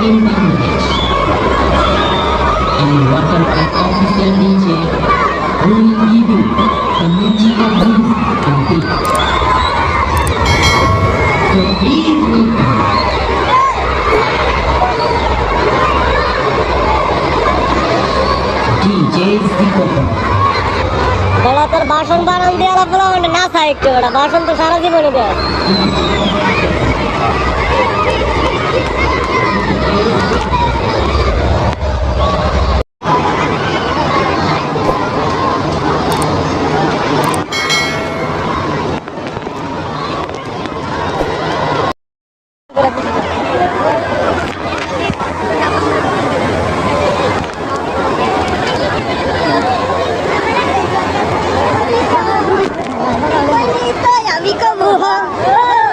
infinite. And what an artificial nature, only evil, the nature of youth can be. So please welcome. DJ Zikopa. তোর বাসন বানান দিয়ে লাগল না side করে বাসন তো সারা জীবনে দেয় Hãy subscribe